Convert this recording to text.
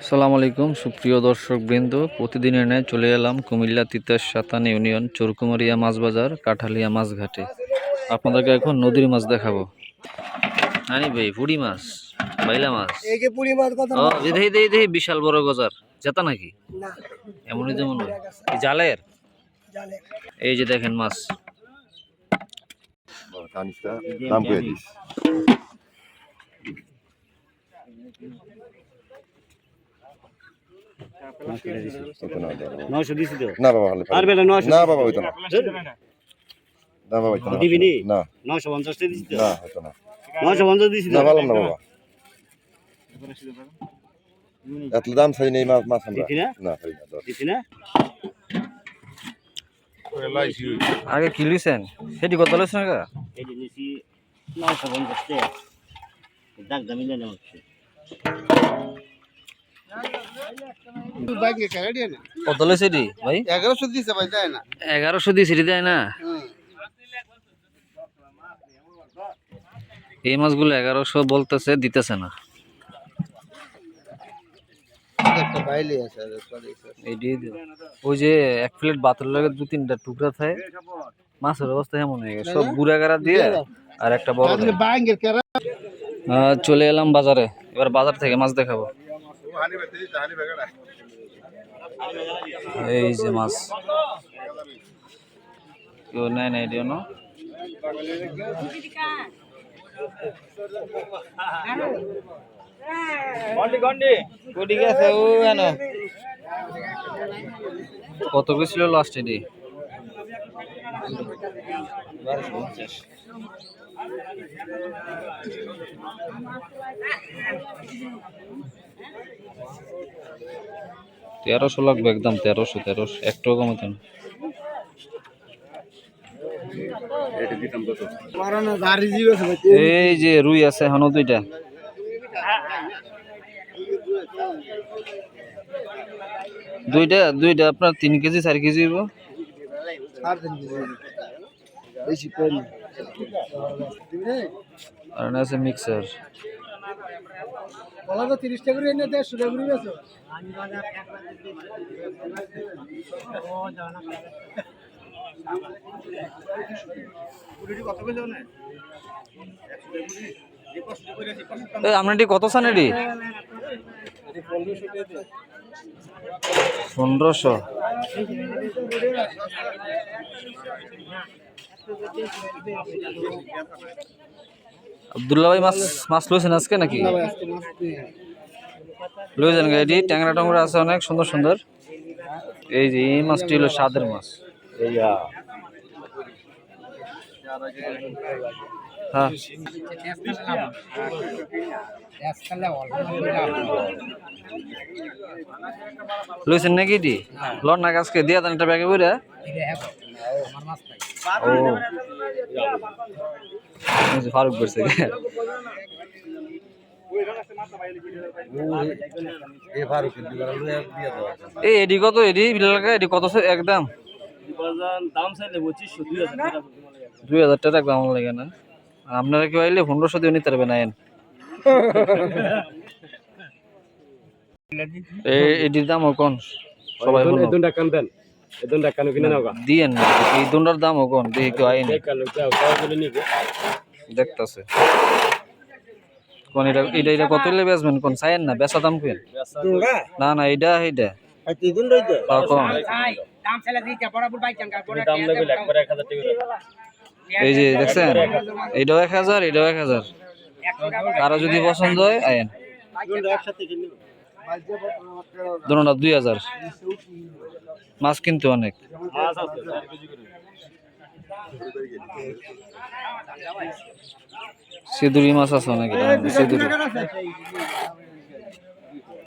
আসসালামু আলাইকুম সুপ্রিয় দর্শক বৃন্দ প্রতিদিনের ন্যায় চলে এলাম কুমিল্লা তিতাস সাতান ইউনিয়ন চোরকুমারিয়া মাছ বাজার কাঠালিয়া মাছ ঘাটে। আপনাদেরকে এখন নদীর মাছ দেখাবো। নানি ভাই ফুড়ি মাছ বাইলা মাছ। এই যে পুরি মাছ কথা ও দেখি দেখি দেখি বিশাল বড় গজার। জেতা নাকি? এমনই যেমন জালের? এই যে দেখেন মাছ। দাম না না বাবা আর বেলা নয়শো না বাবা হইতো না। না বাবা হইতো না। দিবি নি? না। নয়শো পঞ্চাশটা দিছি না হইতো না। নয়শো পঞ্চাশ দিছি না পারলাম না বাবা। এত দাম চাই নেই মাছ মাছ আমরা। না? না না। দিছি না? আগে কি লিছেন? সেটি কত লিছেন আগা এই যে নিছি নয়শো পঞ্চাশ টাকা দাগ দামি হচ্ছে। কত ভাই? এগারোশো দিছে ভাই তাই না এগারোশো দিয়ে না? এই মাছগুলো এগারোশো বলতেছে দিতেছে না। ওই যে এক প্লেট বাতের লাগে দু তিনটা টুকরা থাকে মাছের অবস্থা এমন হয়ে গেছে। সব বুড়া গাড়া দিয়ে আর একটা বড় চলে এলাম বাজারে। এবার বাজার থেকে মাছ দেখাবো। এই যে মাছ। কেউ নেয় না এটিও না? কত গেছিল লাস্ট এটি তেরোশো লাগবে একদম তেরোশো তেরোশো। কমাতে জিও আছে ভাই এই যে রুই আছে, এখনও দুইটা। দুইটা দুইটা আপনার তিন কেজি, চার কেজি আর আছে মিক্সার বলা তো তিরিশ টাকা করে এনে দেড়শো টাকা করে বেছো আপনার কত সান এটি পনেরোশো। আবদুল্লাহ ভাই মাছ মাছ লইছেন আজকে নাকি? মাছ লইছেন এটি ট্যাংরা ট্যাংরা আছে অনেক সুন্দর সুন্দর। এই যে এই মাছটি হলো স্বাদের মাছ। হ্যাঁ। লইছেন নাকি এটি? লন না আজকে দিয়া দেন একটা ব্যাগে বইরা। ও। ফারুক করছে। এই এডি কত এডি বিলাকা এডি কত? একদম দাম চাইলে পঁচিশশো দুই হাজার টাকা দুই হাজার টাকা দাম লাগে না আপনারা কেউ আইলে পনেরোশো দিয়ে নিতে পারবেন আইন এটির দাম কোন সবাই দুটা কান দেন। কিনে নাও দিয়েন এই দুটার দাম কোন দেখি কেউ আইন দেখতাছে। কোন এটা এটা এটা কত হইলে বেচবেন কোন? চাইেন না? বেচা দাম কেন না না এইটা এইটা এই যে দেখছেন? এটাও এক হাজার এটাও এক হাজার। কারও যদি পছন্দ হয় আইন একসাথে কিনে দুটা দুই হাজার। মাছ কিন্তু অনেক। সিঁদুরি মাছ আছে অনেক সিঁদুরি।